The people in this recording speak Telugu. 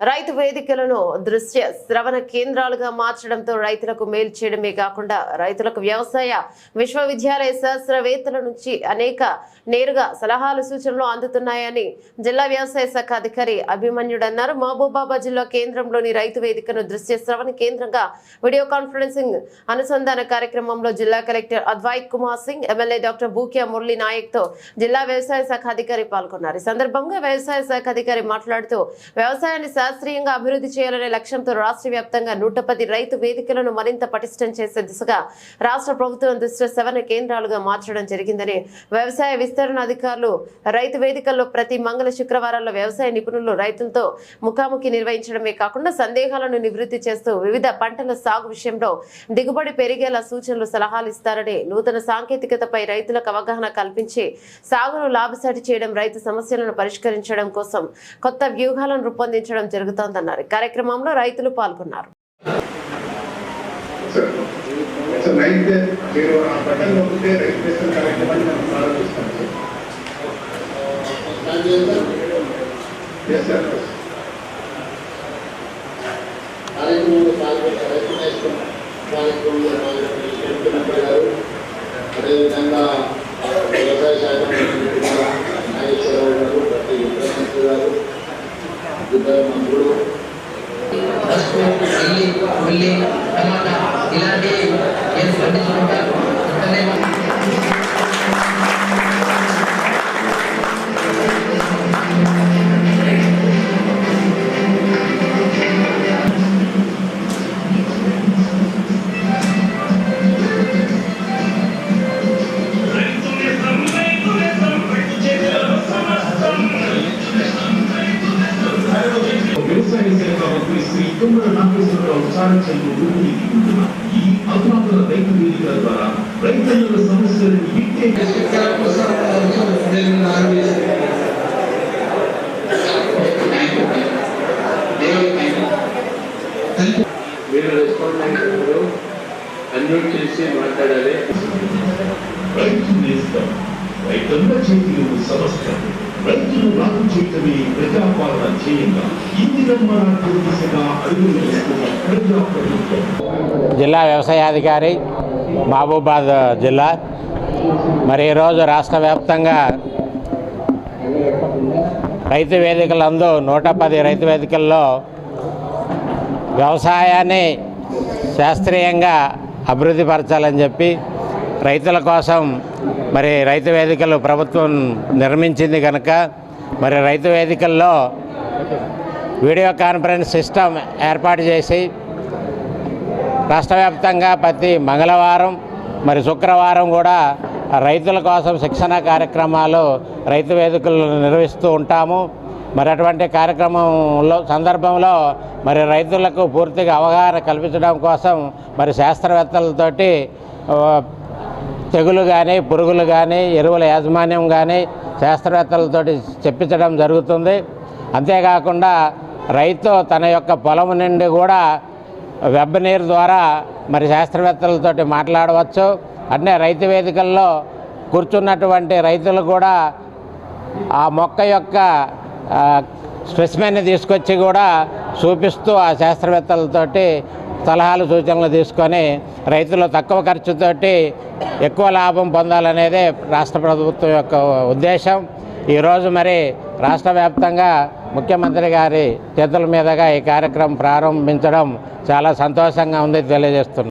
రైతు వేదికలను దృశ్య శ్రవణ కేంద్రాలుగా మార్చడంతో రైతులకు మేలు చేయడమే కాకుండా రైతులకు వ్యవసాయ విశ్వవిద్యాలయ శాస్త్రవేత్తల నుంచి అనేక నేరుగా సలహాలు సూచనలు అందుతున్నాయని జిల్లా వ్యవసాయ శాఖ అధికారి అభిమన్యుడు అన్నారు మహబూబాబాద్ జిల్లా కేంద్రంలోని రైతు వేదికను దృశ్య శ్రవణ కేంద్రంగా వీడియో కాన్ఫరెన్సింగ్ అనుసంధాన కార్యక్రమంలో జిల్లా collector Advait Kumar Singh MLA doctor Bukya Murali నాయక్తో జిల్లా వ్యవసాయ శాఖ అధికారి పాల్గొన్నారు. ఈ సందర్భంగా వ్యవసాయ శాఖ అధికారి మాట్లాడుతూ వ్యవసాయాన్ని శాస్త్రీయంగా అభివృద్ధి చేయాలనే లక్ష్యంతో రాష్ట్ర వ్యాప్తంగా నూట పది రైతు వేదికలను మరింత పటిష్టం చేసే దిశగా రాష్ట్ర ప్రభుత్వం దృష్టి సెవెన్ కేంద్రాలుగా మార్చడం జరిగిందని వ్యవసాయ విస్తరణ అధికారులు రైతు వేదికల్లో ప్రతి మంగళ శుక్రవారాల్లో వ్యవసాయ నిపుణులు రైతులతో ముఖాముఖి నిర్వహించడమే కాకుండా సందేహాలను నివృత్తి చేస్తూ వివిధ పంటల సాగు విషయంలో దిగుబడి పెరిగేలా సూచనలు సలహాలు ఇస్తారని నూతన సాంకేతికతపై రైతులకు అవగాహన కల్పించి సాగును లాభసాటి చేయడం రైతు సమస్యలను పరిష్కరించడం కోసం కొత్త వ్యూహాలను రూపొందించడం జరుగుతోందన్నారు. కార్యక్రమంలో రైతులు పాల్గొన్నారు. కార్యక్రమంలో పాల్గొన్న రైతు కార్యక్రమంలో పాల్గొన్న గారు అదేవిధంగా ఉల్లి ఉల్లి టమాటా ఇలాంటి ఏం పండించుకుంటారు వెంటనే వ్యవసాయ ఈ అధునాతన రైతు ద్వారా రైతన్నుల సమస్యలను మీరు రెస్పాండ్ అయినప్పుడు అన్మ్యూట్ చేసి మాట్లాడాలి. రైతు నేస్తం సమస్య రైతులు రాకు చేయటమే ప్రజాపాలన జిల్లా వ్యవసాయాధికారి మహబూబాద్ జిల్లా. మరి ఈరోజు రాష్ట్ర వ్యాప్తంగా రైతు వేదికలందు నూట పది రైతు వేదికల్లో వ్యవసాయాన్ని శాస్త్రీయంగా అభివృద్ధి పరచాలని చెప్పి రైతుల కోసం మరి రైతు వేదికలు ప్రభుత్వం నిర్మించింది కనుక మరి రైతు వేదికల్లో వీడియో కాన్ఫరెన్స్ సిస్టమ్ ఏర్పాటు చేసి రాష్ట్ర వ్యాప్తంగా ప్రతి మంగళవారం మరి శుక్రవారం కూడా రైతుల కోసం శిక్షణ కార్యక్రమాలు రైతు వేదికలు నిర్వహిస్తూ ఉంటాము. మరి అటువంటి కార్యక్రమంలో సందర్భంలో మరి రైతులకు పూర్తిగా అవగాహన కల్పించడం కోసం మరి శాస్త్రవేత్తలతోటి తెగులు కానీ పురుగులు కానీ ఎరువుల యాజమాన్యం కానీ శాస్త్రవేత్తలతోటి చెప్పించడం జరుగుతుంది. అంతేకాకుండా రైతు తన యొక్క పొలం నుండి కూడా వెబ్ నీరు ద్వారా మరి శాస్త్రవేత్తలతోటి మాట్లాడవచ్చు. అంటే రైతు వేదికల్లో కూర్చున్నటువంటి రైతులు కూడా ఆ మొక్క యొక్క స్పెసిమెన్ని తీసుకొచ్చి కూడా చూపిస్తూ ఆ శాస్త్రవేత్తలతోటి సలహాలు సూచనలు తీసుకొని రైతులు తక్కువ ఖర్చుతోటి ఎక్కువ లాభం పొందాలనేదే రాష్ట్ర ప్రభుత్వం యొక్క ఉద్దేశం. ఈరోజు మరి రాష్ట్ర వ్యాప్తంగా ముఖ్యమంత్రి గారి చేతుల మీదుగా ఈ కార్యక్రమం ప్రారంభించడం చాలా సంతోషంగా ఉంది తెలియజేస్తున్నాం